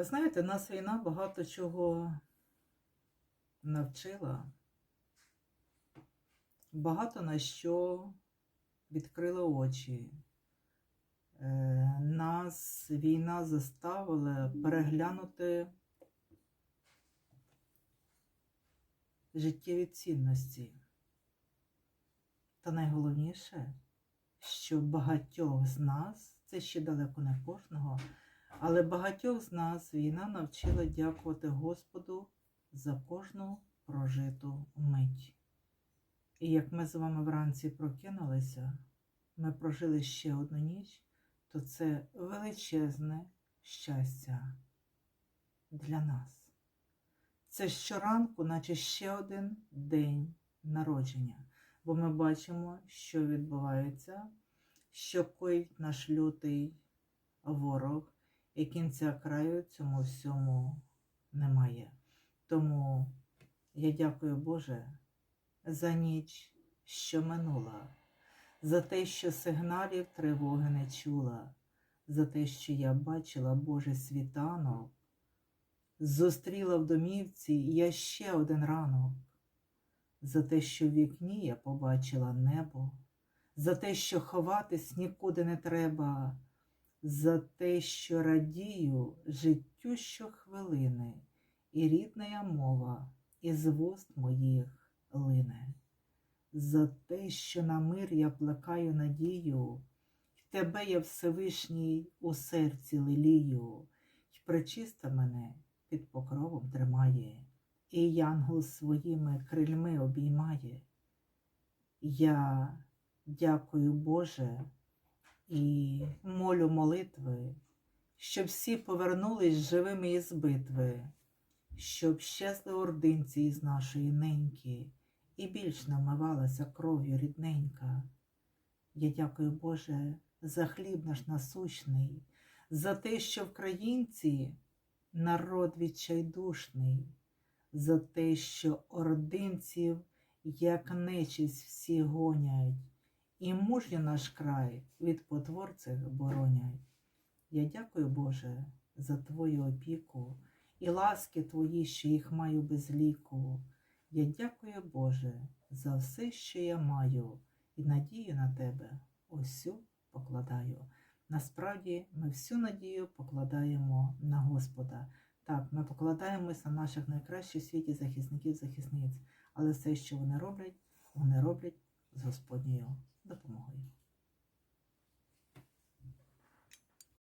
Ви знаєте, нас війна багато чого навчила, багато на що відкрила очі. Е, Нас війна заставила переглянути життєві цінності. Та найголовніше, що багатьох з нас, це ще далеко не кожного, але багатьох з нас війна навчила дякувати Господу за кожну прожиту мить. І як ми з вами вранці прокинулися, ми прожили ще одну ніч, то це величезне щастя для нас. Це щоранку, наче ще один день народження, бо ми бачимо, що відбувається, що коїть наш лютий ворог, і кінця краю цьому всьому немає. Тому я дякую Боже за ніч, що минула, за те, що сигналів тривоги не чула, за те, що я бачила Божий світанок, зустріла в домівці я ще один ранок, за те, що в вікні я побачила небо, за те, що ховатись нікуди не треба, за те, що радію життю щохвилини, і рідна мова із вуст моїх лине, за те, що на мир я плекаю надію, й тебе я Всевишній у серці лелію, й причиста мене під покровом тримає, і янгол своїми крильми обіймає. Я дякую Боже і молю молитви, щоб всі повернулись живими із битви, щоб щезли ординці із нашої неньки, і більш намивалася кров'ю рідненька. Я дякую Боже за хліб наш насущний, за те, що вкраїнці народ відчайдушний, за те, що ординців, як нечість всі гонять, і мужньо наш край від потворців боронять. Я дякую, Боже, за Твою опіку і ласки Твої, що їх маю без ліку. Я дякую, Боже, за все, що я маю, і надію на Тебе усю покладаю. Насправді ми всю надію покладаємо на Господа. Так, ми покладаємось на наших найкращих в світі захисників, захисниць, але все, що вони роблять, вони роблять з Господньою допомогою.